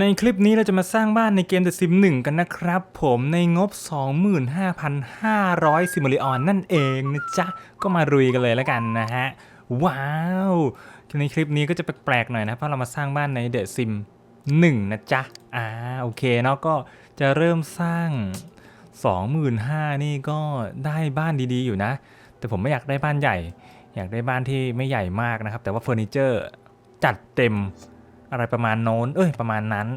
ในคลิปนี้เราจะมาสร้างบ้านในเกม The Sim 1 กันนะครับ ผมในงบ 25,500 ซิม o ลิออนนั่นเองนะจ๊ะ ก็มารุยกันเลยแล้วกันนะฮะ ว้าว ในคลิปนี้ก็จะแปลกๆหน่อยนะ เพราะเรามาสร้างบ้านใน The Sim 1 นะจ๊ะ อ่า โอเคเนาะก็จะเริ่มสร้าง 25,000 นี่ก็ได้บ้านดีๆอยู่นะ แต่ผมไม่อยากได้บ้านใหญ่ อยากได้บ้านที่ไม่ใหญ่มากนะครับ แต่ว่าเฟอร์นิเจอร์จัดเต็ม อะไรประมาณโน้น เอ้ยประมาณนั้น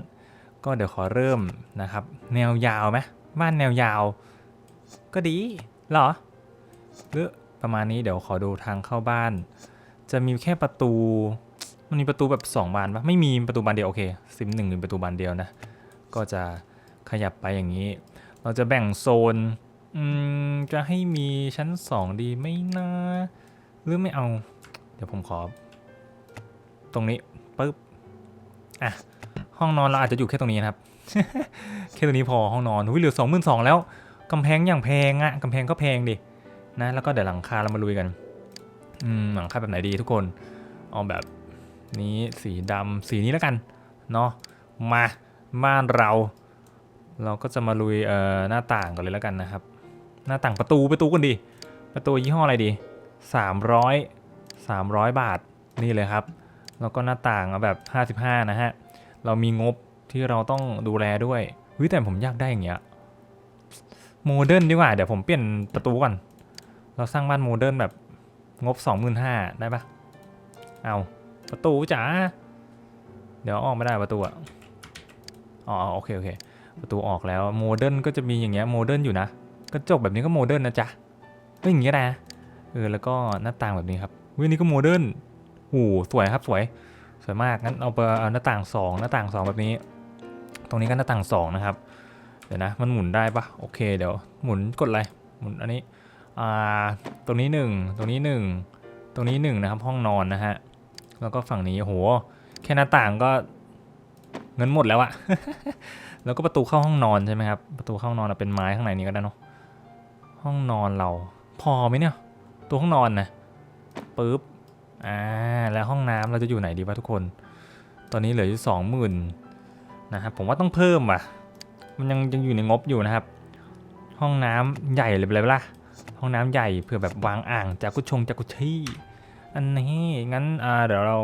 ก็เดี๋ยวขอเริ่มนะครับ แนวยาวไหมบ้านแนวยาว ก็ดีหรอหรือประมาณนี้เดี๋ยวขอดูทางเข้าบ้าน จะมีแค่ประตู มันมีประตูแบบ 2 บานปะไม่มีประตูบานเดียวโอเคซิมหนึ่งมีประตูบานเดียวนะ ก็จะขยับไปอย่างนี้ เราจะแบ่งโซนจะให้มีชั้น 2 ดีไหมนะ หรือไม่เอา เดี๋ยวผมขอ ตรงนี้ปึ๊บ อะห้องนอนเราอาจจะอยู่แค่ตรงนี้นะครับ แค่ตรงนี้พอห้องนอนหุ้ยเหลือสองหมื่นสองแล้วกำแพงอย่างแพงอะกำแพงก็แพงดินะแล้วก็เดี๋ยวหลังคาเรามาลุยกันอืมหลังคาแบบไหนดีทุกคนเอาแบบนี้สีดำสีนี้แล้วกันเนาะมาบ้านเรา เราก็จะมาลุยเอ่อหน้าต่างกันเลยแล้วกันนะครับ หน้าต่างประตูประตูกันดี ประตูยี่ห้ออะไรดี 300 300 บาทนี่เลยครับ แล้วก็หน้าต่างแบบ 55 นะฮะ เรามีงบที่เราต้องดูแลด้วยวิแต่ผมอยากได้อย่างเงี้ยโมเดิร์นดีกว่า เดี๋ยวผมเปลี่ยนประตูก่อน เราสร้างบ้านโมเดิร์นแบบงบ 25,000ได้ปะเอาประตูจ๋า เดี๋ยวออกไม่ได้ประตูอะอ๋อโอเคโอเค ประตูออกแล้วโมเดิร์นก็จะมีอย่างเงี้ยโมเดิร์นอยู่นะกระจกแบบนี้ก็โมเดิร์นนะจ๊ะเอ้ยอย่างเงี้ยนะ เออแล้วก็หน้าต่างแบบนี้ครับเว้ยนี่ก็โมเดิร์น หสวยครับสวยสวยมากงั้นเอาไปเอาหน้าต่าง 2 หน้าต่าง 2 แบบนี้ ตรงนี้ก็หน้าต่าง 2 นะครับ เดี๋ยวนะมันหมุนได้ปะโอเคเดี๋ยวหมุนกดอะไรหมุนอันนี้อ่าตรงนี้ 1 ตรงนี้ 1 ตรงนี้ 1 นะครับ ห้องนอนนะฮะแล้วก็ฝั่งนี้โอ้โหแค่หน้าต่างก็เงินหมดแล้วอะแล้วก็ประตูเข้าห้องนอนใช่ไหมครับ ประตูเข้าห้องนอนเราเป็นไม้ข้างในนี้ก็ได้เนาะ ห้องนอนเรา พอไหมเนี่ย ตัวห้องนอนนะปึ๊บ อ่าแล้วห้องน้ำเราจะอยู่ไหนดีวะทุกคน ตอนนี้เหลืออยู่สองหมื่นนะครับผมว่าต้องเพิ่มว่ะ มันยังยังอยู่ในงบอยู่นะครับ ห้องน้ำใหญ่เลยไปเลยล่ะห้องน้ำใหญ่เผื่อแบบวางอ่างจากกุชงจากกุชี่อันนี้งั้นอ่าเดี๋ยวเรา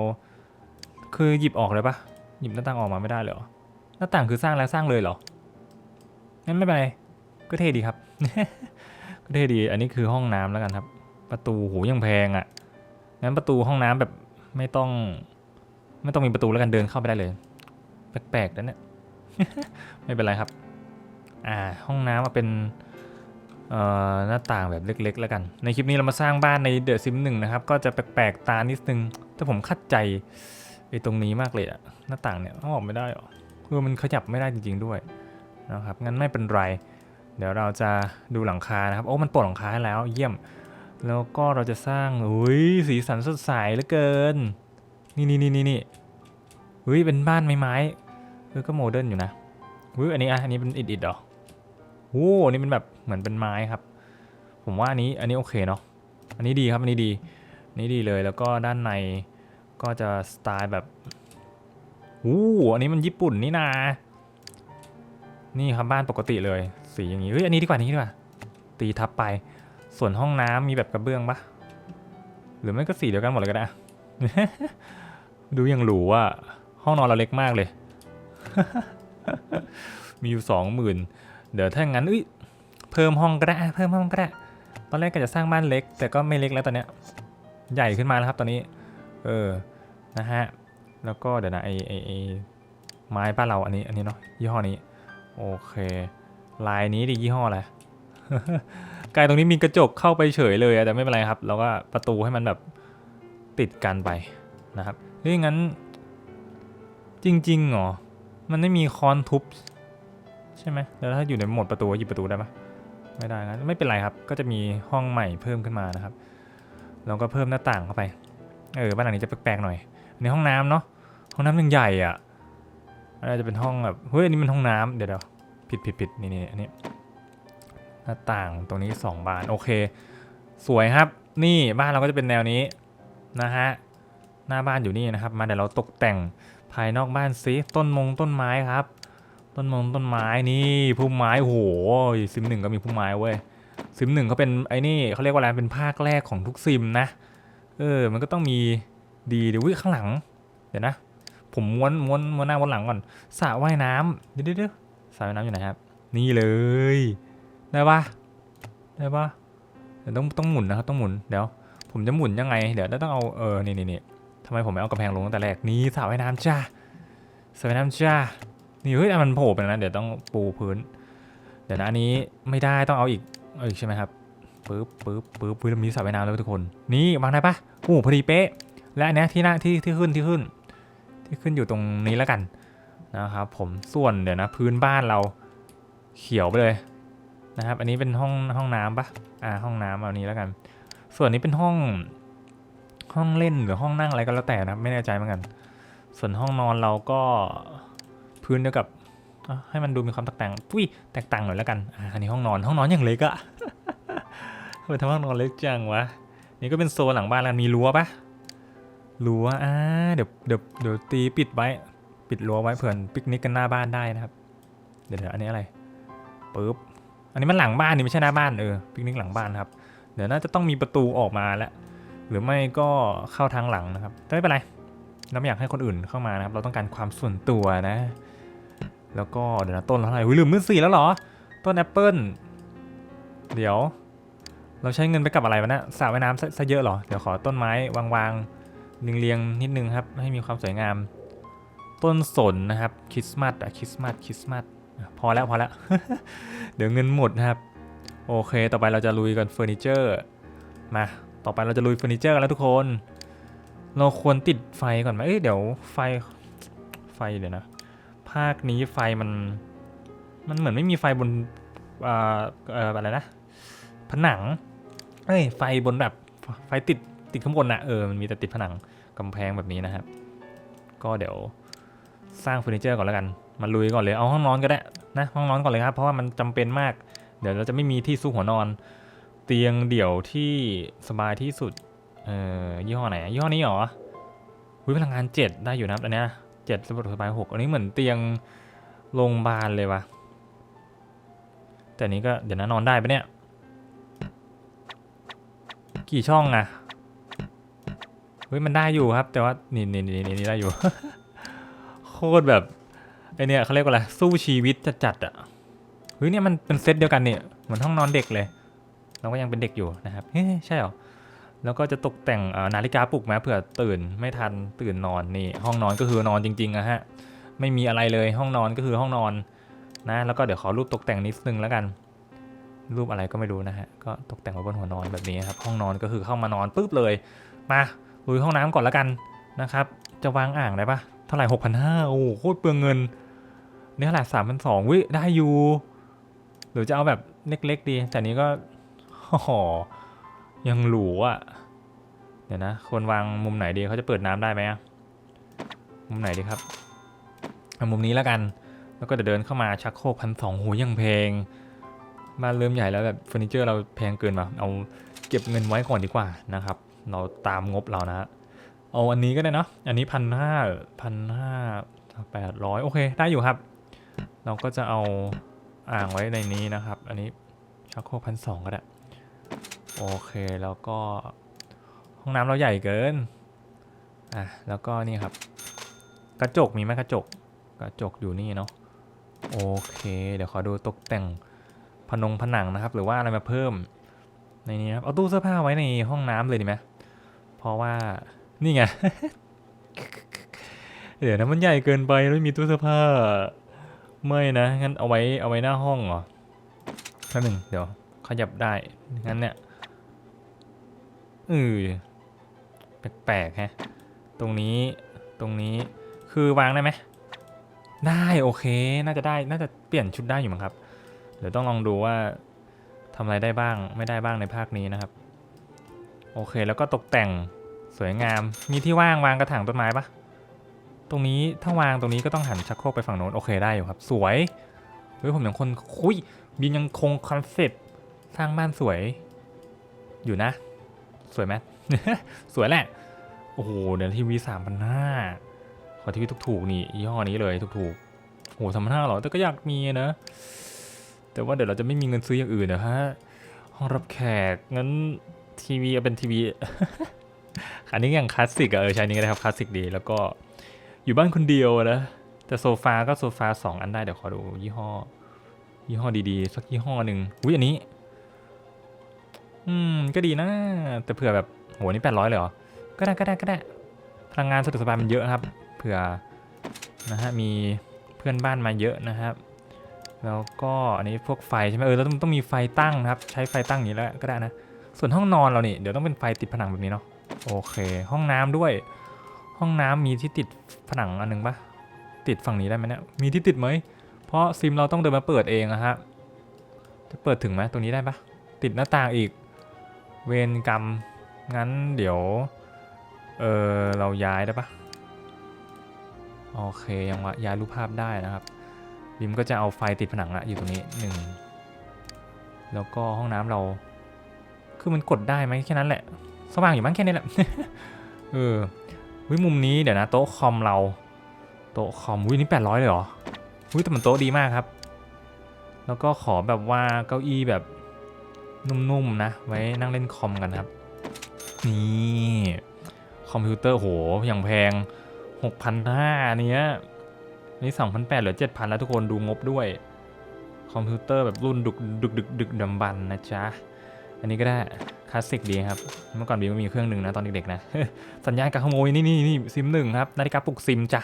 คือหยิบออกเลยปะหยิบหน้าต่างออกมาไม่ได้เลยหรอหน้าต่างคือสร้างแล้วสร้างเลยเหรองั้นไม่เป็นไรก็เท่ดีครับ ก็เท่ดีอันนี้คือห้องน้ำแล้วกันครับ ประตูโหยังแพงอะ งั้นประตูห้องน้ำแบบไม่ต้อง ไม่ต้องมีประตูแล้วกันเดินเข้าไปได้เลย แปลกๆนะเนี่ย ไม่เป็นไรครับ อ่า ห้องน้ำมาเป็นหน้าต่างแบบเล็กๆ แล้วกัน ในคลิปนี้เรามาสร้างบ้านในเดอะซิมหนึ่งนะครับ ก็จะแปลกๆ ตานิดนึงแต่ผมคัดใจไอ้ตรงนี้มากเลยอะหน้าต่างเนี่ยเอาออกไม่ได้หรอคือมันขยับไม่ได้จริง ๆด้วยนะครับ งั้นไม่เป็นไร เดี๋ยวเราจะดูหลังคานะครับ โอ้ มันปลดหลังคาให้แล้ว เยี่ยม แล้วก็เราจะสร้างอุ้ยสีสันสดใสเหลือเกิน นี่นี่นี่นี่นี่อุ้ยเป็นบ้านไม้ไม้เออก็โมเดิร์นอยู่นะอุ้ยอันนี้อะอันนี้เป็นอิดอิดเหรอโอ้อันนี้เป็นแบบเหมือนเป็นไม้ครับ ผมว่าอันนี้อันนี้โอเคเนาะอันนี้ดีครับอันนี้ดีนนี้ดีเลยแล้วก็ด้านในก็จะสไตล์แบบโอ้อันนี้มันญี่ปุ่นนี่นานี่ครับบ้านปกติเลย สีอย่างนี้เฮ้ยอันนี้ดีกว่านี้ดีกว่าตีทับไป ส่วนห้องน้ำมีแบบกระเบื้องปะหรือไม่ก็สีเดียวกันหมดเลยก็ได้ ดูยังหรูอะห้องนอนเราเล็กมากเลย มีอยู่สองหมื่นเดี๋ยวถ้างั้นอุ้ยเพิ่มห้องก็ได้เพิ่มห้องก็ได้ ตอนแรกก็จะสร้างบ้านเล็ก แต่ก็ไม่เล็กแล้วตอนเนี้ย ใหญ่ขึ้นมาแล้วครับตอนนี้ เออ นะฮะ แล้วก็เดี๋ยวนะไอไอไอไม้บ้านเราอันนี้อันนี้เนาะยี่ห้อนี้ โอเค ลายนี้ดิยี่ห้ออะไร กายตรงนี้มีกระจกเข้าไปเฉยเลยอะแต่ไม่เป็นไรครับ เราก็ประตูให้มันแบบติดกันไปนะครับเฮ้ยงั้น จริงๆเหรอ มันไม่มีคอนทุบใช่ไหมแล้วถ้าอยู่ในหมดประตูหยิบประตูได้ปะไม่ได้งั้นไม่เป็นไรครับ ก็จะมีห้องใหม่เพิ่มขึ้นมานะครับเราก็เพิ่มหน้าต่างเข้าไปเออบ้านหลังนี้จะแปลกๆหน่อยในห้องน้ำเนาะห้องน้ำยังใหญ่อะอันนี้จะเป็นห้องแบบเฮ้ยอันนี้มันห้องน้ำเดี๋ยวเดี๋ยวผิดผิดผิดนี่นี่อันนี้ หน้าต่างตรงนี้ 2 บาน โอเค สวยครับ นี่บ้านเราก็จะเป็นแนวนี้นะฮะหน้าบ้านอยู่นี่นะครับ มาเดี๋ยวเราตกแต่งภายนอกบ้านซิต้นมงต้นไม้ครับ ต้นมงต้นไม้นี่พุ่มไม้โอ้โหซิมหนึ่งก็มีพุ่มไม้เว้ยซิมหนึ่งเขาเป็นไอ้นี่เขาเรียกว่าอะไรเป็นภาคแรกของทุกซิมนะเออ มันก็ต้องมีดีเดี๋ยวข้างหลัง เดี๋ยวนะ ผมม้วนม้วนม้วนหน้าม้วนหลังก่อนสระว่ายน้ำเดี๋ยวเดี๋ยวเดี๋ยวสระว่ายน้ำอยู่ไหนครับ นี่เลย ได้ปะได้ปะเดี๋ยวต้องต้องหมุนนะครับต้องหมุนเดี๋ยวผมจะหมุนยังไง เดี๋ยวต้องเอาเออนี่นี่นี่ทำไมผมไม่เอากระแพงลงตั้งแต่แรกนี่สระว่ายน้ำจ้าสระว่ายน้ำจ้านี่เฮ้ยแต่มันโผล่ไปแล้วนะเดี๋ยวต้องปูพื้น เดี๋ยวนะอันนี้ไม่ได้ต้องเอาอีกเอาอีกใช่ไหมครับปึ๊บปึ๊บปึ๊บพื้นมีสระว่ายน้ำแล้วทุกคน นี่วางได้ปะโอ้พอดีเป๊ะ และอันเนี้ยที่หน้าที่ที่ขึ้นที่ขึ้น ที่ขึ้นอยู่ตรงนี้แล้วกันนะครับผมส่วนเดี๋ยวนะพื้นบ้านเราเขียวไปเลย นะครับ อันนี้เป็นห้องห้องน้ำปะอ่าห้องน้ำเอานี้แล้วกัน ส่วนนี้เป็นห้องห้องเล่นหรือห้องนั่งอะไรก็แล้วแต่นะครับไม่แน่ใจเหมือนกัน ส่วนห้องนอนเราก็พื้นเดียวกับให้มันดูมีความแตกต่างปุ้ยแตกต่างหน่อยแล้วกันอ่าอันนี้ห้องนอนห้องนอนอย่างเล็กอะทำไมทำห้องนอนเล็กจังวะนี่ก็เป็นโซนหลังบ้านแล้วมีรั้วปะรั้วอ่าเดี๋ยวเดี๋ยวเดี๋ยวตีปิดไว้ ปิดรั้วไว้เผื่อปิกนิกกันหน้าบ้านได้นะครับ เดี๋ยวเดี๋ยวอันนี้อะไรปึ๊บ อันนี้มันหลังบ้านนี่ไม่ใช่หน้าบ้านเออปิกนิกหลังบ้านครับ เดี๋ยวน่าจะต้องมีประตูออกมาแล้วหรือไม่ก็เข้าทางหลังนะครับแต่ไม่เป็นไรเราไม่อยากให้คนอื่นเข้ามานะครับ เราต้องการความส่วนตัวนะ แล้วก็เดี๋ยวนะต้นเท่าไหร่อุ๊ยลืมมือสี่แล้วเหรอ ต้นแอปเปิลเดี๋ยว เราใช้เงินไปกับอะไรวะเนะสระว่ายน้ำซะเยอะเหรอ เดี๋ยวขอต้นไม้วางๆเรียงๆนิดนึงครับ ให้มีความสวยงาม ต้นสนนะครับคริสต์มาสอะคริสต์มาสคริสต์มาส พอแล้วพอแล้ว เดี๋ยวเงินหมดนะครับ โอเคต่อไปเราจะลุยกันเฟอร์นิเจอร์มาต่อไปเราจะลุยเฟอร์นิเจอร์กันแล้วทุกคน เราควรติดไฟก่อนไหมเอ้ยเดี๋ยวไฟไฟเดี๋ยวนะ ภาคนี้ไฟมัน มันเหมือนไม่มีไฟบนอ่อเอ่ออะไรนะ ผนัง เอ้ยไฟบนแบบไฟติดติดข้างบนนะเออมันมีแต่ติดผนังกำแพงแบบนี้นะครับ ก็เดี๋ยว สร้างเฟอร์นิเจอร์ก่อนแล้วกันมาลุยก่อนเลยเอาห้องนอนก็ได้นะห้องนอนก่อนเลยครับเพราะว่ามันจำเป็นมาก เดี๋ยวเราจะไม่มีที่ซุกหัวนอน เตียงเดี่ยวที่สบายที่สุดเอ่อยี่ห้อไหนอะยี่ห้อนี้เหรอหุ้ยพลังงานเจ็ดได้อยู่นะครับอันเนี้ยเจ็ดสบายสบายหกอันนี้เหมือนเตียงโรงพยาบาลเลยวะแต่นี้ก็เดี๋ยวนะนอนได้ปะเนี่ย กี่ช่องอะเฮ้ยมันได้อยู่ครับ แต่ว่านี่นี่นี่นี่ได้อยู่ ตรแบบไอเนี่ยเขาเรียกว่าอะไรสู้ชีวิตจัดๆอะเฮ้ยเนี่ยมันเป็นเซตเดียวกันเนี่ยเหมือนห้องนอนเด็กเลย เราก็ยังเป็นเด็กอยู่นะครับเฮ้ยใช่หรอแล้วก็จะตกแต่งนาฬิกาปลุกมาเผื่อตื่นไม่ทันตื่นนอนนี่ ห้องนอนก็คือนอนจริงๆอะฮะไม่มีอะไรเลยห้องนอนก็คือห้องนอนนะแล้วก็เดี๋ยวขอรูปตกแต่งนิดนึงแล้วกัน รูปอะไรก็ไม่รู้นะฮะก็ตกแต่งไว้บนหัวนอนแบบนี้ครับห้องนอนก็คือเข้ามานอนปุ๊บเลย มาลุยห้องน้ำก่อนแล้วกันนะครับ จะวางอ่างได้ปะ เท่าไหร่หกพันห้าโอ้โหโคตรเปลืองเงิน เนี่ยเท่าไหร่สามพันสองวิได้อยู่ หรือจะเอาแบบเล็กๆดี แต่นี้ก็โอ้โหยังหรูอะ เดี๋ยวนะคนวางมุมไหนดีเขาจะเปิดน้ำได้ไหมมุมไหนดีครับเอามุมนี้แล้วกัน แล้วก็เดี๋ยวเดินเข้ามาชักโครกพันสองหูยังเพลงบ้านเริ่มใหญ่แล้วแบบเฟอร์นิเจอร์เราแพงเกินป่ะเอาเก็บเงินไว้ก่อนดีกว่านะครับ เราตามงบเรานะฮะ เอาอันนี้ก็ได้เนาะ อันนี้พันห้าพันห้าแปดร้อยโอเค ได้อยู่ครับ เราก็จะเอาอ่างไว้ในนี้นะครับ อันนี้ชักโครกพันสองก็ได้ โอเค แล้วก็ห้องน้ำเราใหญ่เกิน อะ แล้วก็นี่ครับ กระจกมีไหมกระจก กระจกอยู่นี่เนาะ โอเค เดี๋ยวขอดูตกแต่งผนงผนังนะครับ หรือว่าอะไรมาเพิ่ม ในนี้ครับ เอาตู้เสื้อผ้าไว้ในห้องน้ำเลยดีไหมเพราะว่า นี่ไง เดี๋ยวนะมันใหญ่เกินไปแล้วไม่มีตู้เสื้อผ้า ไม่นะ งั้นเอาไว้เอาไว้หน้าห้องเหรอแป๊บหนึ่งเดี๋ยวขยับได้ งั้นเนี่ยเออแปลกๆฮะ ตรงนี้ ตรงนี้ คือวางได้ไหม ได้โอเค น่าจะได้ น่าจะเปลี่ยนชุดได้อยู่มั้งครับ เดี๋ยวต้องลองดูว่าทำอะไรได้บ้าง ไม่ได้บ้างในภาคนี้นะครับ โอเค แล้วก็ตกแต่ง สวยงาม มีที่ว่างวางกระถางต้นไม้ปะตรงนี้ถ้าวางตรงนี้ก็ต้องหันชักโครกไปฝั่งโน้นโอเคได้อยู่ครับ สวยเฮ้ยผมยังคนคุยบินยังคงคอนเซ็ปต์สร้างบ้านสวย อยู่นะ สวยไหมสวยแหละ โอ้โหเดี๋ยวทีวีสามพันห้าขอทีวีถูกๆนี่ยี่ห้อนี้เลยถูกๆโหสามพันห้าหรอแต่ก็อยากมีนะ แต่ว่าเดี๋ยวเราจะไม่มีเงินซื้ออย่างอื่นนะฮะห้องรับแขกงั้นทีวีเป็นทีวี อันนี้อย่างคลาสสิกอะเออใช้นี้ก็ได้ครับคลาสสิกดีแล้วก็อยู่บ้านคนเดียวนะแต่โซฟาก็โซฟาสองอันได้เดี๋ยวขอดูยี่ห้อ ยี่ห้อดีๆ สักยี่ห้อหนึ่งอุ้ยอันนี้ อืมก็ดีนะ แต่เผื่อแบบโหนี่แปดร้อยเลยเหรอ ก็ได้ก็ได้ก็ได้ พลังงานสะดวกสบายมันเยอะครับ เผื่อนะฮะมีเพื่อนบ้านมาเยอะนะครับ แล้วก็อันนี้พวกไฟใช่ไหมเออแล้วต้องต้องมีไฟตั้งนะครับ ใช้ไฟตั้งอย่างนี้แล้วก็ได้นะ ส่วนห้องนอนเรานี่เดี๋ยวต้องเป็นไฟติดผนังแบบนี้เนาะ โอเค ห้องน้ำด้วย ห้องน้ำมีที่ติดผนังอันหนึงปะติดฝั่งนี้ได้ไหมเนี่ย มีที่ติดไหม เพราะซิมเราต้องเดินมาเปิดเองอะฮะ จะเปิดถึงไหมตรงนี้ได้ปะติดหน้าต่างอีก เวรกรรม งั้นเดี๋ยว เออเราย้ายได้ปะโอเค ยังว่าย้ายรูปภาพได้นะครับบิมก็จะเอาไฟติดผนังอะอยู่ตรงนี้หนึ่ง แล้วก็ห้องน้ำเรา คือมันกดได้ไหมแค่นั้นแหละ สว่างอยู่มั้งแค่นี้แหละเออวิมุมนี้เดี๋ยวนะโต๊ะคอมเรา โต๊ะคอมวินี่แปดร้อยเลยเหรออุ้ยแต่มันโต๊ะดีมากครับ แล้วก็ขอแบบว่าเก้าอี้แบบนุ่มๆนะ ไว้นั่งเล่นคอมกันครับ นี่คอมพิวเตอร์โหอย่างแพง 6,500เนี้ยนี่2,800เหลือ 7,000 แล้วทุกคนดูงบด้วย คอมพิวเตอร์แบบรุ่นดึกดึกดึกดึกดำบรรพ์นะจ๊ะ อันนี้ก็ได้ ลาสสิกดีครับ เมื่อก่อนบีมก็มีเครื่องหนึ่งนะตอนเด็กๆนะ สัญญาณการขโมยนี่นี่นี่ซิมหนึ่งครับนาฬิกาปลุกซิมจ้ะ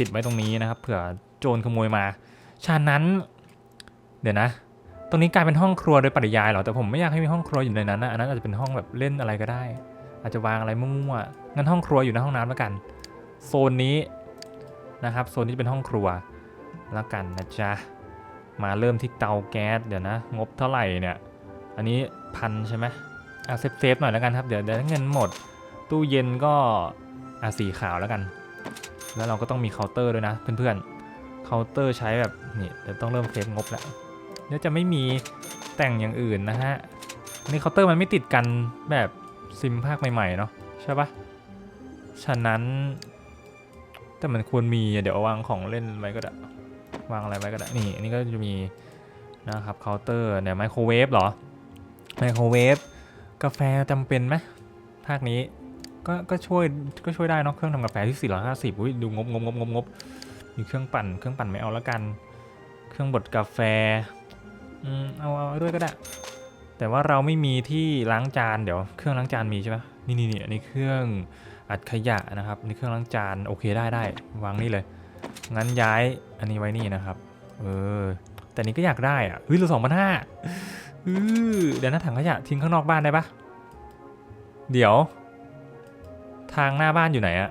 ติดไว้ตรงนี้นะครับ เผื่อโจรขโมยมา ฉะนั้น เดี๋ยวนะ ตรงนี้กลายเป็นห้องครัวโดยปริยายเหรอ แต่ผมไม่อยากให้มีห้องครัวอยู่ในนั้นนะ อันนั้นอาจจะเป็นห้องแบบเล่นอะไรก็ได้ อาจจะวางอะไรมั่วๆ งั้นห้องครัวอยู่ในห้องน้ำแล้วกัน โซนนี้นะครับ โซนนี้เป็นห้องครัวแล้วกันนะจ๊ะ มาเริ่มที่เตาแก๊สเดี๋ยวนะ งบเท่าไหร่เนี่ย อันนี้พันใช่ไหมเอะเซฟเซฟหน่อยแล้วกันครับ เดี๋ยวเดี๋ยวเงินหมด ตู้เย็นก็อะสีขาวแล้วกัน แล้วเราก็ต้องมีเคาน์เตอร์ด้วยนะ เพื่อนๆ เคาน์เตอร์ใช้แบบนี่เดี๋ยวต้องเริ่มเซฟงบแล้วเดี๋ยวจะไม่มีแต่งอย่างอื่นนะฮะนี่เคาน์เตอร์มันไม่ติดกันแบบซิมภาคใหม่ๆเนาะใช่ปะฉะนั้น แต่มันควรมีเดี๋ยววางของเล่นไว้ก็ได้วางอะไรไว้ก็ได้นี่อันนี้ก็จะมีนะครับเคาน์เตอร์เนี่ยไมโครเวฟเหรอ ไมโครเวฟกาแฟจำเป็นไหมภาคนี้ก็ก็ช่วยก็ช่วยได้เนอะเครื่องทำกาแฟที่ 450อุ้ยดูงบงบงบงบงบมีเครื่องปั่นเครื่องปั่นไม่เอาแล้วกัน เครื่องบดกาแฟอืมเอาเอาด้วยก็ได้ แต่ว่าเราไม่มีที่ล้างจานเดี๋ยวเครื่องล้างจานมีใช่ปะนี่นี่นี่อันนี้เครื่องอัดขยะนะครับนี่เครื่องล้างจานโอเคได้ได้วางนี่เลยงั้นย้ายอันนี้ไว้นี่นะครับเออแต่นี้ก็อยากได้อะเฮ้ยเหลือสองพันห้า เดี๋ยวหน้าถังขยะทิ้งข้างนอกบ้านได้ปะเดี๋ยว ทางหน้าบ้านอยู่ไหนอะ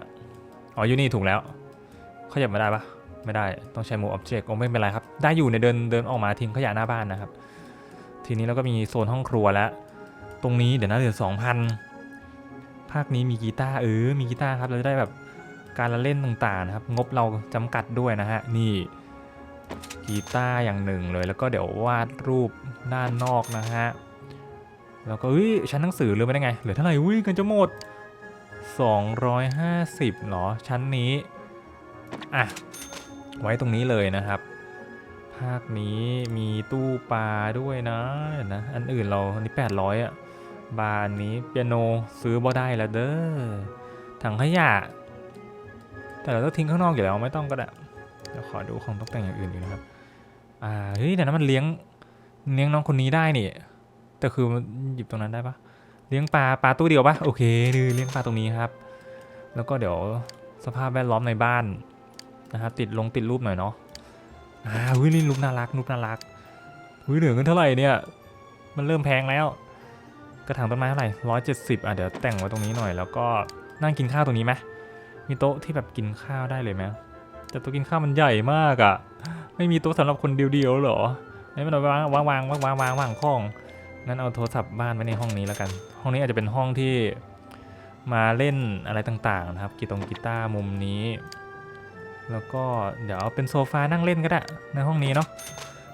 อ๋ออยู่นี่ถูกแล้วขยับมาได้ปะไม่ได้ต้องใช้ move object โอ้ไม่เป็นไรครับ ได้อยู่ในเดินเดินออกมาทิ้งขยะหน้าบ้านนะครับ ทีนี้เราก็มีโซนห้องครัวแล้ว ตรงนี้เดี๋ยวนะเหลือสองพันภาคนี้มีกีตาร์เออมีกีตาร์ครับเราจะได้แบบการละเล่นต่างๆนะครับ งบเราจำกัดด้วยนะฮะนี่ กีตาร์อย่างหนึ่งเลย แล้วก็เดี๋ยววาดรูปด้านนอกนะฮะ แล้วก็เอ้ยชั้นหนังสือลืมไปได้ไง เหลือเท่าไหร่อุ้ยเกันจะหมด 250เหรอ ชั้นนี้ อะ ไว้ตรงนี้เลยนะครับ ภาคนี้มีตู้ปลาด้วยนะนะ อันอื่นเราอันนี้ 800อะบานนี้เปียโนซื้อบ่ได้แล้วเด้อ ถังขยะ แต่เราต้องทิ้งข้างนอกอยู่แล้วไม่ต้องก็ได้เดี๋ยวขอดูของตกแต่งอย่างอื่นอยู่นะครับ อ่าเฮ้ยแต่นั้นมันเลี้ยงเลี้ยงน้องคนนี้ได้นี่แต่คือมันหยิบตรงนั้นได้ปะเลี้ยงปลาปลาตู้เดียวปะโอเคนี่เลี้ยงปลาตรงนี้ครับ แล้วก็เดี๋ยวสภาพแวดล้อมในบ้านนะครับติดลงติดรูปหน่อยเนาะอ่าวินี่รูปน่ารักรูปน่ารักวิเหลือเงินเท่าไหร่เนี่ย มันเริ่มแพงแล้ว กระถางต้นไม้เท่าไหร่ร้อยเจ็ดสิบอะเดี๋ยวแต่งไว้ตรงนี้หน่อย แล้วก็นั่งกินข้าวตรงนี้ไหมมีโต๊ะที่แบบกินข้าวได้เลยไหม แต่โต๊ะกินข้าวมันใหญ่มากอะ่ะ ไม่มีโต๊ะสำหรับคนเดียวๆหรอไม่เป็นไรวางวางวางวางวางวางวางข้องงั้นเอาโทรศัพท์บ้านไว้ในห้องนี้แล้วกัน ห้องนี้อาจจะเป็นห้องที่มาเล่นอะไรต่างๆนะครับกีตงกีตาร์มุมนี้ แล้วก็เดี๋ยวเอาเป็นโซฟานั่งเล่นก็ได้ในห้องนี้เนาะ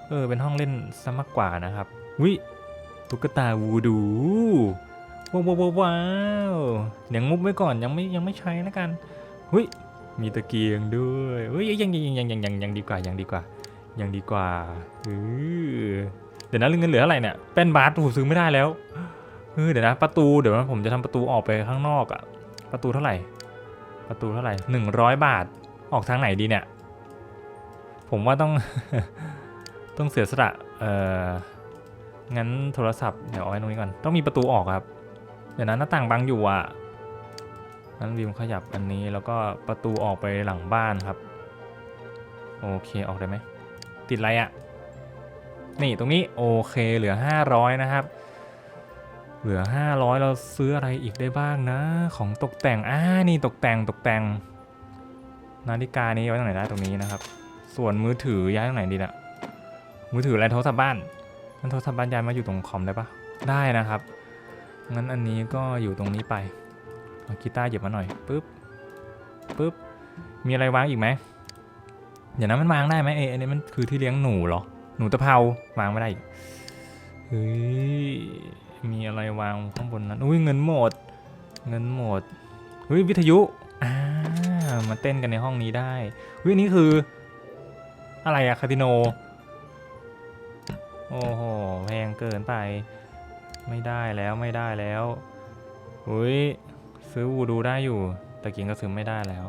เออเป็นห้องเล่นซะมากกว่านะครับวิตุ๊กตาวูดูว้าวว้าวว้าวเดี๋ยวงุบไว้ก่อนยังไม่ยังไม่ใช้แล้วกันวิ มีตะเกียงด้วยเฮ้ยยังยังยังยังยังยังดีกว่ายังดีกว่ายังดีกว่าเออเดี๋ยวนะเงินเหลืออะไรเนี่ยแป้นบาสถูซื้อไม่ได้แล้วเออเดี๋ยวนะประตูเดี๋ยวนะผมจะทำประตูออกไปข้างนอกอะประตูเท่าไหร่ ประตูเท่าไหร่หนึ่งร้อยบาทออกทางไหนดีเนี่ย ผมว่าต้องต้องเสียสละเอองั้นโทรศัพท์เดี๋ยวเอาไว้ตรงนี้ก่อนต้องมีประตูออกครับ เดี๋ยวนะหน้าต่างบังอยู่อะ งั้นริมขยับอันนี้แล้วก็ประตูออกไปหลังบ้านครับ โอเคออกได้ไหม ติดอะไรอะ่ะ นี่ตรงนี้โอเคเหลือ 500 นะครับ เหลือ 500 เราซื้ออะไรอีกได้บ้างนะ ของตกแต่งอ่านี่ตกแต่งตกแต่ง นาฬิกานี้ไว้ตรงไหนได้ตรงนี้นะครับ ส่วนมือถือย้ายตรงไหนดีนะมือถืออะไรโทรศัพท์บ้านมันโทรศัพท์บ้านย้ายมาอยู่ตรงคอมได้ปะได้นะครับงั้นอันนี้ก็อยู่ตรงนี้ไป เอากีตาร์หยิบมาหน่อยปึ๊บปึ๊บมีอะไรวางอีกไหมเดี๋ยวนะมันวางได้ไหมเอยอันนี้มันคือที่เลี้ยงหนูเหรอหนูตะเภาวางไม่ได้เฮ้ยมีอะไรวางข้างบนนั้นอุ้ยเงินหมด เงินหมดเฮ้ยวิทยุอ่ามาเต้นกันในห้องนี้ได้เฮ้ยนี่คือ อะไรอะคาสิโนโอ้โหแพงเกินไป ไม่ได้แล้วไม่ได้แล้วอุ้ย ซื้อวูดูได้อยู่ แต่กินก็ซื้อไม่ได้แล้ว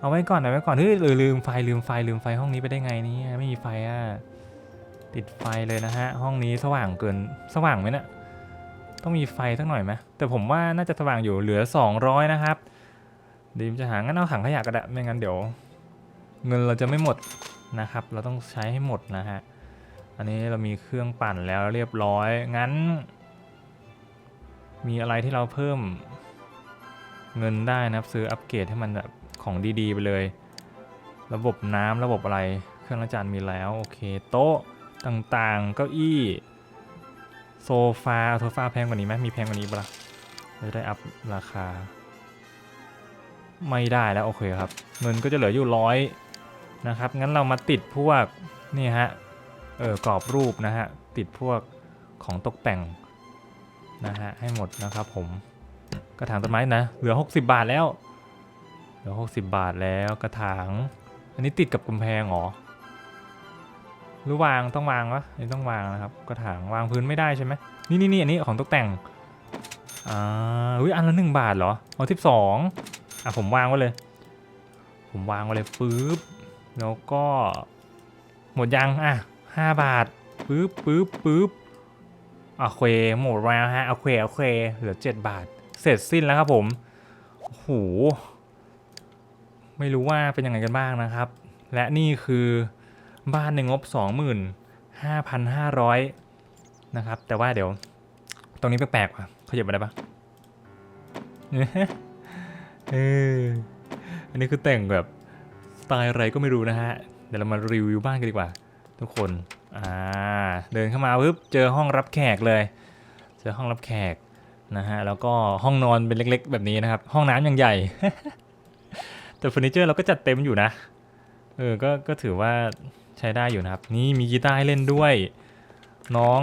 เอาไว้ก่อนเอาไว้ก่อนเฮ้ยลืมลืมไฟลืมไฟลืมไฟห้องนี้ไปได้ไงเนี่ยไม่มีไฟอะติดไฟเลยนะฮะ ห้องนี้สว่างเกินสว่างไหมเนี่ยต้องมีไฟสักหน่อยไหมแต่ผมว่าน่าจะสว่างอยู่เหลือ 200 นะครับดีมจะหางั้นเอาถังขยะก็ได้ไม่งั้นเดี๋ยว เงินเราจะไม่หมดนะครับ เราต้องใช้ให้หมดนะฮะอันนี้เรามีเครื่องปั่นแล้วเรียบร้อยงั้น มีอะไรที่เราเพิ่ม เงินได้นะครับซื้ออัปเกรดให้มันแบบของดีๆไปเลย ระบบน้ำระบบอะไร เครื่องล้างจานมีแล้วโอเคโต๊ะต่างๆเก้าอี้โซฟาโซฟาแพงกว่านี้ไหมมีแพงกว่านี้ปล่ะเราจะได้อัพราคา ไม่ได้แล้วโอเคครับ เงินก็จะเหลืออยู่ร้อยนะครับ งั้นเรามาติดพวกนี่ฮะเออกรอบรูปนะฮะ ติดพวกของตกแต่งนะฮะให้หมดนะครับผม กระถางต้นไม้นะ เหลือ 60 บาทแล้ว เหลือ 60 บาทแล้วกระถาง อันนี้ติดกับกำแพงเหรอ หรือวางต้องวางวะอันนี้ต้องวางนะครับ กระถางวางพื้นไม่ได้ใช่ไหมนี่นี่นี่อันนี้ของตกแต่ง อ่าอุ้ยอันละหนึ่งบาทเหรอเอาสิสองอะผมวางไว้เลย ผมวางไว้เลยปึ๊บ แล้วก็ หมดยังอะห้าบาทปึ๊บปึ๊บปึ๊บอะเควหมดแล้วฮะเอาเควเอาเควเหลือเจ็ดบาท เสร็จสิ้นแล้วครับผมโอ้โหไม่รู้ว่าเป็นยังไงกันบ้างนะครับ และนี่คือบ้านในงบ 25,500 นะครับ แต่ว่าเดี๋ยว ตรงนี้แปลกๆว่ะขยับมาได้ปะเอออันนี้คือแต่งแบบสไตล์อะไรก็ไม่รู้นะฮะ เดี๋ยวเรามารีวิวบ้านกันดีกว่า ทุกคน อ่า เดินเข้ามาปุ๊บเจอห้องรับแขกเลย เจอห้องรับแขก นะฮะแล้วก็ห้องนอนเป็นเล็ก ๆ แบบนี้นะครับ ห้องน้ำยังใหญ่ แต่เฟอร์นิเจอร์เราก็จัดเต็มอยู่นะเออก็ก็ถือว่าใช้ได้อยู่นะครับ นี่มีกีตาร์ให้เล่นด้วย น้อง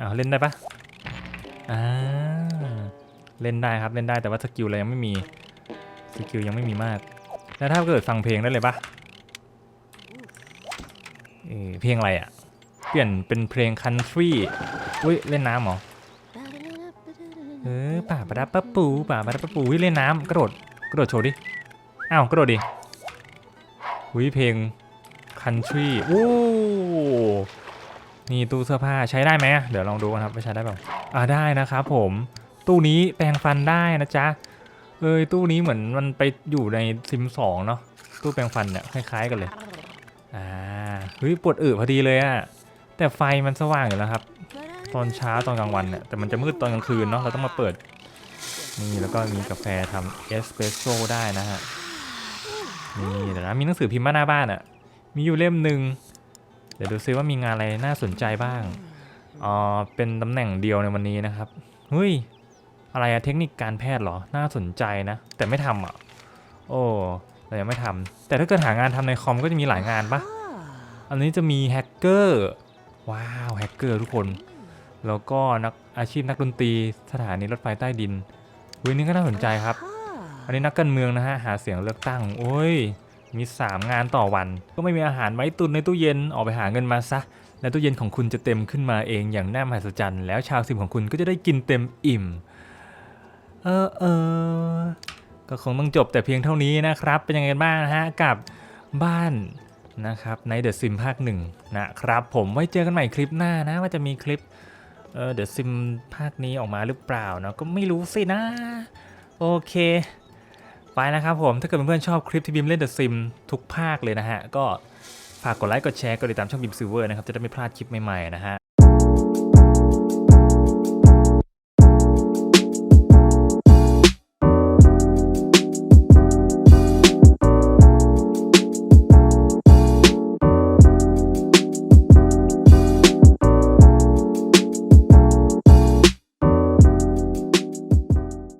เอาเล่นได้ปะอ่าเล่นได้ครับเล่นได้แต่ว่าสกิลอะไรยังไม่มีสกิลยังไม่มีมาก แล้วถ้าเกิดฟังเพลงได้เลยปะเออเพลงอะไรอะ่ะ เปลี่ยนเป็นเพลงคันทรีอุ้ยเล่นน้ำเหรอ เออป่าประดับปะปูป่าประดับปะปูวิเล่นน้ำกระโดดกระโดดโชว์ดิอ้าวกระโดดดิวิเพลง country โอ้นี่ตู้เสื้อผ้าใช้ได้ไหมเดี๋ยวลองดูกันครับว่าใช้ได้เปล่าอ่าได้นะครับผมตู้นี้แปรงฟันได้นะจ๊ะเอ้ยตู้นี้เหมือนมันไปอยู่ในซิมสองเนาะตู้แปรงฟันเนี่ยคล้ายๆกันเลยอ่าเฮ้ยปวดอึพอดีเลยอะแต่ไฟมันสว่างอยู่แล้วครับ ตอนเช้าตอนกลางวันเนี่ยแต่มันจะมืดตอนกลางคืนเนาะเราต้องมาเปิดนี่แล้วก็มีกาแฟทำเอสเปรสโซ่ได้นะฮะนี่เดี๋ยวนะมีหนังสือพิมพ์มาหน้าบ้านอะ่ะมีอยู่เล่มหนึ่งเดี๋ยวดูซิว่ามีงานอะไรน่าสนใจบ้างอ๋อเป็นตำแหน่งเดียวในวันนี้นะครับเฮ้ยอะไรอะเทคนิคการแพทย์เหรอน่าสนใจนะ แต่ไม่ทำอะโอ้เรายังไม่ทำแต่ถ้าเกิดหางานทำในคอมก็จะมีหลายงานปะอันนี้จะมีแฮกเกอร์ว้าวแฮกเกอร์ทุกคน แล้วก็นักอาชีพนักดนตรีสถานีรถไฟใต้ดินเว้ยนี่ก็น่าสนใจครับออันนี้นักการเมืองนะฮะหาเสียงเลือกตั้ง โอ้ย มี 3 งานต่อวัน ก็ไม่มีอาหารไว้ตุนในตู้เย็นออกไปหาเงินมาซะ และตู้เย็นของคุณจะเต็มขึ้นมาเองอย่างน่ามหัศจรรย์ แล้วชาวซิมของคุณก็จะได้กินเต็มอิ่ม เออเออก็คงต้องจบแต่เพียงเท่านี้นะครับ เป็นยังไงกันบ้างนะฮะกับบ้านนะครับในเดอะซิมภาคหนึ่งนะครับ ผมไว้เจอกันใหม่คลิปหน้านะว่าจะมีคลิป เออเดอะซิมภาคนี้ออกมาหรือเปล่าเนาะก็ไม่รู้สินะ โอเค ไปนะครับผมถ้าเกิดเพื่อนๆชอบคลิปที่บิมเล่นเดอะซิมทุกภาคเลยนะฮะ ก็ฝากกดไลค์กดแชร์กดติดตามช่องบิมซิลเวอร์นะครับ จะได้ไม่พลาดคลิปใหม่ๆนะฮะ